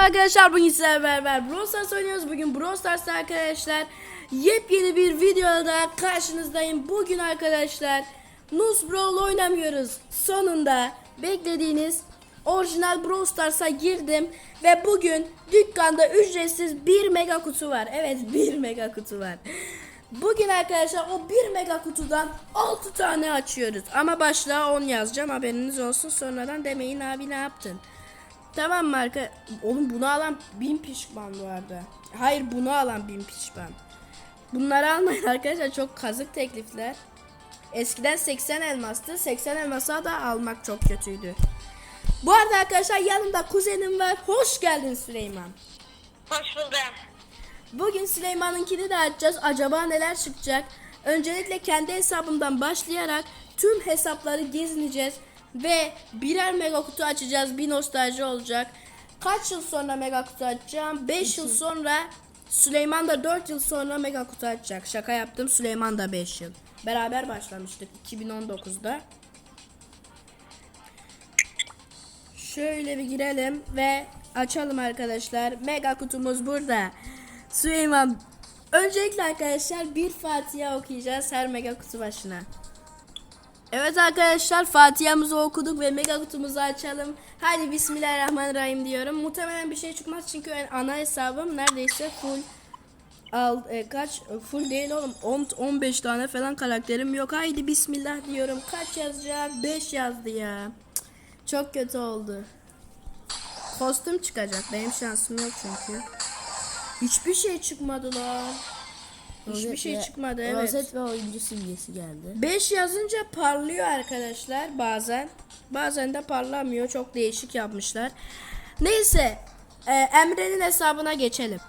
arkadaşlar bugün sizlerle beraber Brawl Stars oynuyoruz. Bugün Brawl Stars'ta arkadaşlar yepyeni bir videoda karşınızdayım. Bugün arkadaşlar Nus Brawl oynamıyoruz. Sonunda beklediğiniz orijinal Brawl Stars'a girdim ve bugün dükkanda ücretsiz 1 mega kutu var. Evet 1 mega kutu var. Bugün arkadaşlar o 1 mega kutudan 6 tane açıyoruz. Ama başlığa 10 yazacağım haberiniz olsun. Sonradan demeyin abi ne yaptın? Tamam mı arka? Oğlum bunu alan bin pişman vardı. Hayır bunu alan bin pişman. Bunları almayın arkadaşlar çok kazık teklifler. Eskiden 80 elmastı. 80 elmasa da almak çok kötüydü. Bu arada arkadaşlar yanımda kuzenim var. Hoş geldin Süleyman. Hoş buldum. Bugün Süleyman'ınkini de açacağız. Acaba neler çıkacak? Öncelikle kendi hesabımdan başlayarak tüm hesapları gezineceğiz. Ve birer mega kutu açacağız. Bir nostalji olacak. Kaç yıl sonra mega kutu açacağım? 5 yıl sonra Süleyman da 4 yıl sonra mega kutu açacak. Şaka yaptım. Süleyman da 5 yıl. Beraber başlamıştık 2019'da. Şöyle bir girelim ve açalım arkadaşlar. Mega kutumuz burada. Süleyman öncelikle arkadaşlar bir Fatiha okuyacağız her mega kutu başına. Evet arkadaşlar Fatiha'mızı okuduk ve mega kutumuzu açalım. Hadi Bismillahirrahmanirrahim diyorum. Muhtemelen bir şey çıkmaz çünkü en- ana hesabım neredeyse full. Al e, kaç full değil oğlum 10 15 tane falan karakterim yok. Haydi bismillah diyorum. Kaç yazacak? 5 yazdı ya. Çok kötü oldu. Kostüm çıkacak. Benim şansım yok çünkü. Hiçbir şey çıkmadı lan. Hiçbir şey çıkmadı evet. Rozet ve oyuncu simgesi geldi. 5 yazınca parlıyor arkadaşlar bazen. Bazen de parlamıyor. Çok değişik yapmışlar. Neyse. e, Emre'nin hesabına geçelim.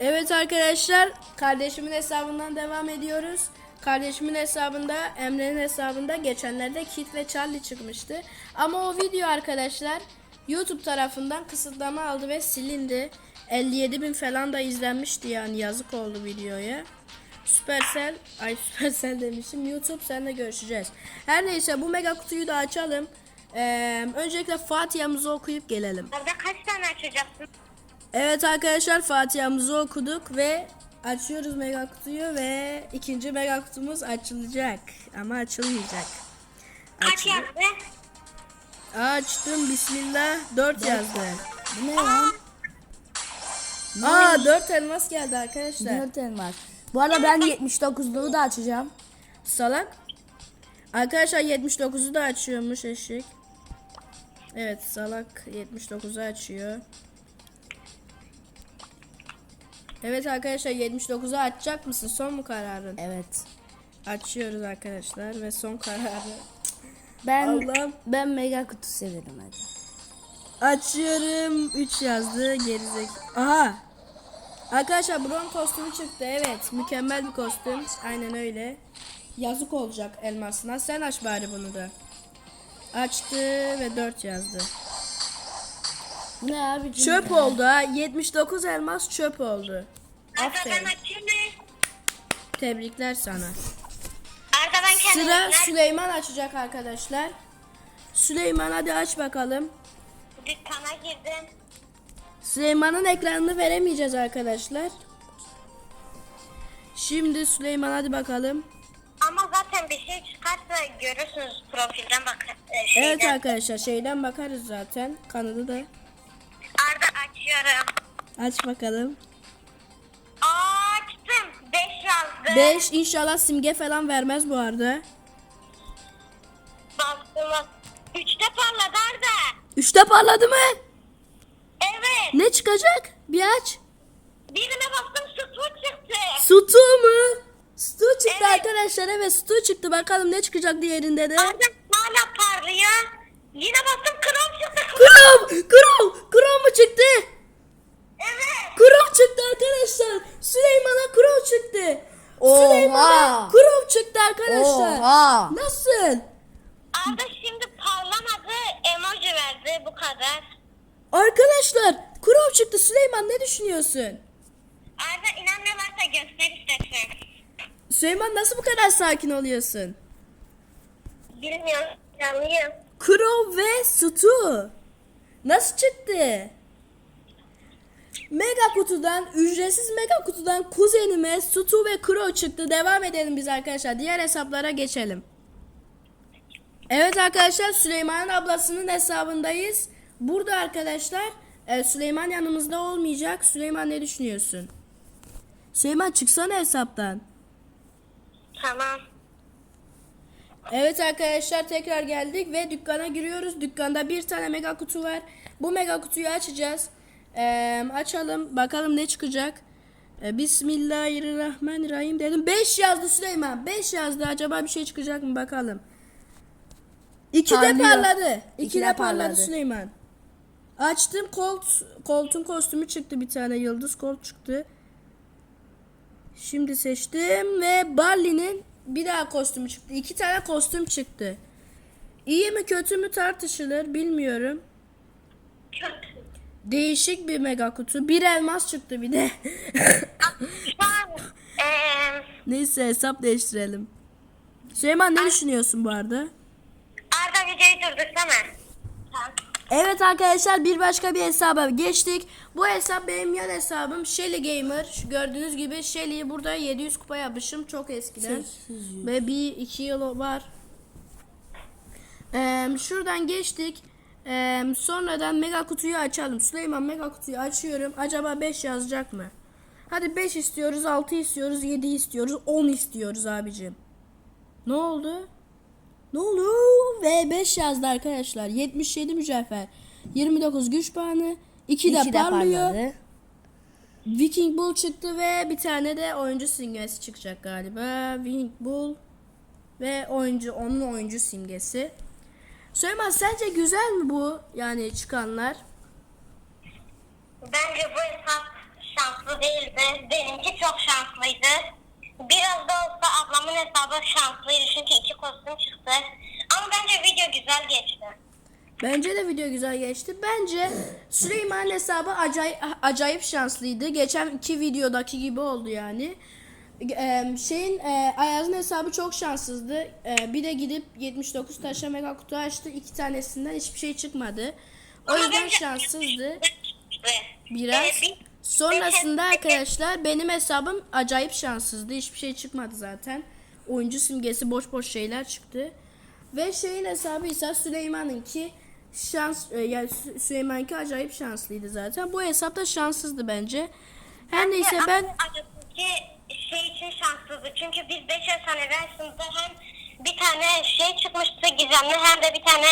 Evet arkadaşlar. Kardeşimin hesabından devam ediyoruz. Kardeşimin hesabında Emre'nin hesabında geçenlerde Kit ve Charlie çıkmıştı. Ama o video arkadaşlar YouTube tarafından kısıtlama aldı ve silindi. 57 bin falan da izlenmişti yani yazık oldu videoya. Supercell, ay Supercell demişim. YouTube seninle görüşeceğiz. Her neyse bu mega kutuyu da açalım. Ee, öncelikle Fatiha'mızı okuyup gelelim. Orada kaç tane açacaksın? Evet arkadaşlar Fatiha'mızı okuduk ve açıyoruz mega kutuyu ve ikinci mega kutumuz açılacak. Ama açılmayacak. Kaç yazdı? Açtım bismillah 4 yazdı. Bu ne lan? Aa 4 elmas geldi arkadaşlar. Dört elmas. Bu arada ben 79'luğu da açacağım. Salak. Arkadaşlar 79'u da açıyormuş eşek. Evet salak 79'u açıyor. Evet arkadaşlar 79'u açacak mısın? Son mu kararın? Evet. Açıyoruz arkadaşlar ve son kararı. Ben Allah'ım. ben mega kutu severim hadi. Açıyorum. 3 yazdı. Gerizek. Aha. Arkadaşlar Bron kostümü çıktı. Evet. Mükemmel bir kostüm. Aynen öyle. Yazık olacak elmasına. Sen aç bari bunu da. Açtı ve 4 yazdı. Ne abi? Çöp oldu ha. 79 elmas çöp oldu. Aferin. ben açayım mı? Tebrikler sana. Arda ben kendim Sıra? Süleyman açacak arkadaşlar. Süleyman hadi aç bakalım. Dükkana girdim. Süleyman'ın ekranını veremeyeceğiz arkadaşlar. Şimdi Süleyman hadi bakalım. Ama zaten bir şey çıkarsa görürsünüz profilden bak. E, şeyden. Evet arkadaşlar şeyden bakarız zaten. Kanalı da. Arda açıyorum. Aç bakalım. Açtım. 5 yazdı. 5 inşallah simge falan vermez bu arada. 3'te parladı mı? Evet. Ne çıkacak? Bir aç. Birine bastım su çıktı. Stu mu? Stu çıktı Evet. arkadaşlar. Evet Stu çıktı. Bakalım ne çıkacak diğerinde de. Arda hala parlıyor. Yine bastım krom çıktı. Krom! Krom! Krom mu çıktı? Evet. Krom çıktı arkadaşlar. Süleyman'a Krom çıktı. Oha! Süleyman'a Krom çıktı arkadaşlar. Oha! Nasıl? Arda. Verdi bu kadar. Arkadaşlar Krom çıktı. Süleyman ne düşünüyorsun? Arda inanmıyorlarsa göster istersen. Süleyman nasıl bu kadar sakin oluyorsun? Bilmiyorum. Yanlıyım. Krom ve Stu. Nasıl çıktı? Mega kutudan, ücretsiz mega kutudan kuzenime Stu ve Kro çıktı. Devam edelim biz arkadaşlar. Diğer hesaplara geçelim. Evet arkadaşlar Süleyman'ın ablasının hesabındayız. Burada arkadaşlar e, Süleyman yanımızda olmayacak. Süleyman ne düşünüyorsun? Süleyman çıksana hesaptan. Tamam. Evet arkadaşlar tekrar geldik ve dükkana giriyoruz. Dükkanda bir tane mega kutu var. Bu mega kutuyu açacağız. Ee, açalım bakalım ne çıkacak. Ee, Bismillahirrahmanirrahim dedim. 5 yazdı Süleyman. 5 yazdı. Acaba bir şey çıkacak mı bakalım. 2 de Parlıyor. parladı. 2 İki de de parladı parladı. Süleyman. Açtım Colt Colt'un kostümü çıktı bir tane yıldız Colt çıktı. Şimdi seçtim ve Barley'nin bir daha kostümü çıktı. İki tane kostüm çıktı. İyi mi kötü mü tartışılır bilmiyorum. Kötü. Değişik bir mega kutu. Bir elmas çıktı bir de. Şu an eee Neyse hesap değiştirelim. Süleyman ne düşünüyorsun bu arada? Durdursana. Evet arkadaşlar bir başka bir hesaba geçtik. Bu hesap benim yan hesabım Shelly Gamer. Şu gördüğünüz gibi Shelly'yi burada 700 kupa yapmışım çok eskiden. 800. Ve bir iki yıl var. Ee, şuradan geçtik. Ee, sonradan mega kutuyu açalım. Süleyman mega kutuyu açıyorum. Acaba 5 yazacak mı? Hadi 5 istiyoruz, 6 istiyoruz, 7 istiyoruz, 10 istiyoruz abicim. Ne oldu? Ne oldu? Ve 5 yazdı arkadaşlar. 77 mücevher. 29 güç puanı. 2 de İki de parlıyor. parladı. Viking Bull çıktı ve bir tane de oyuncu simgesi çıkacak galiba. Viking Bull ve oyuncu onun oyuncu simgesi. Süleyman sence güzel mi bu yani çıkanlar? Bence bu hesap şanslı değildi. Benimki çok şanslıydı. Biraz da olsa ablamın hesabı şanslıydı çünkü iki kostüm çıktı. Ama bence video güzel geçti. Bence de video güzel geçti. Bence Süleyman hesabı acayip, acayip şanslıydı. Geçen iki videodaki gibi oldu yani. Ee, şeyin e, Ayaz'ın hesabı çok şanssızdı. Ee, bir de gidip 79 taşa mega kutu açtı. İki tanesinden hiçbir şey çıkmadı. O yüzden şanssızdı. Biraz. Sonrasında arkadaşlar benim hesabım acayip şanssızdı. Hiçbir şey çıkmadı zaten. Oyuncu simgesi boş boş şeyler çıktı. Ve şeyin hesabı ise Süleyman'ınki şans e, yani Sü- Süleyman'ınki acayip şanslıydı zaten. Bu hesap da şanssızdı bence. Her neyse ben şey için şanssızdı. Çünkü biz 5 efsanevi sınıfta hem bir tane şey çıkmıştı gizemli hem de bir tane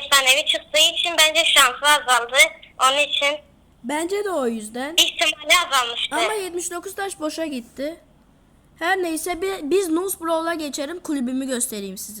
efsanevi çıktığı için bence şansı azaldı. Onun için bence de o yüzden. ihtimali azalmıştı. Ama 79 taş boşa gitti. Her neyse bi- biz Nus Brawl'a geçerim kulübümü göstereyim size.